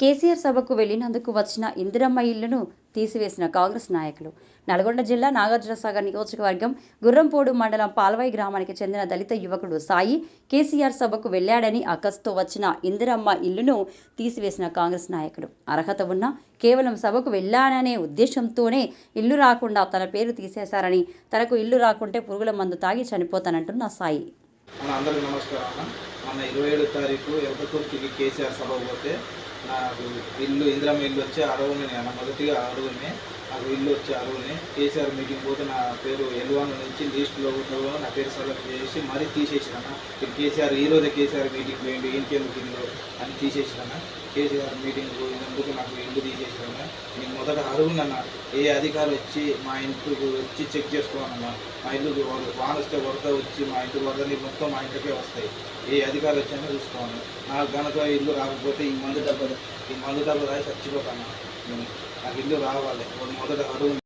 కేసీఆర్ సభకు వెళ్ళినందుకు వచ్చిన ఇందిరమ్మ ఇల్లును తీసివేసిన కాంగ్రెస్ నాయకులు. నల్గొండ జిల్లా నాగార్జునసాగర్ నియోజకవర్గం గుర్రంపోడు మండలం పాల్వాయి గ్రామానికి చెందిన దళిత యువకుడు సాయి కేసీఆర్ సభకు వెళ్ళాడని అకస్తో వచ్చిన ఇందిరమ్మ ఇల్లును తీసివేసిన కాంగ్రెస్ నాయకులు అర్హత ఉన్న కేవలం సభకు వెళ్ళాననే ఉద్దేశంతోనే ఇల్లు రాకుండా తన పేరు తీసేశారని తనకు ఇల్లు రాకుంటే పురుగుల మందు తాగి చనిపోతానంటున్న సాయి. మన అందరికీ నమస్కారం ఇరవై ఏడు తారీఖు ఎలకతుర్తికి కేసీఆర్ సభ పోతే నాకు ఇల్లు ఇందిరమ్మ ఇల్లు వచ్చి అరవుని అన్న మొదటిగా అరువుని నాకు ఇల్లు వచ్చి అరువుని కేసీఆర్ మీటింగ్ పోతే నా పేరు ఎల్వాన్ నుంచి లిస్టులో ఉన్న నా పేరు సెలెక్ట్ చేసి మరీ తీసేసిన ఇది కేసీఆర్ ఈ రోజే కేసీఆర్ మీటింగ్ పోయింది ఇంకెందుకు ఇల్లు అని తీసేసినా కేసీఆర్ మీటింగ్ పోయినందుకు నాకు ఇల్లు తీసేసినా నేను మొదట అరుగునన్న ఏ అధికారి వచ్చి మా ఇంటికి వచ్చి చెక్ చేసుకోవాలన్నా. మా ఇల్లు వాన వస్తే వరద వచ్చి మా ఇంటి వరదని మొత్తం మా ఇంటికే వస్తాయి. ఏ అధికారి వచ్చానో చూసుకోవాలి నాకు కనుక ఇల్లు రాకపోతే ఈ మందు డబ్బు ఈ మందు రాయి చచ్చిపోతాను. నేను నాకు ఇల్లు రావాలి. మొదట అడుగు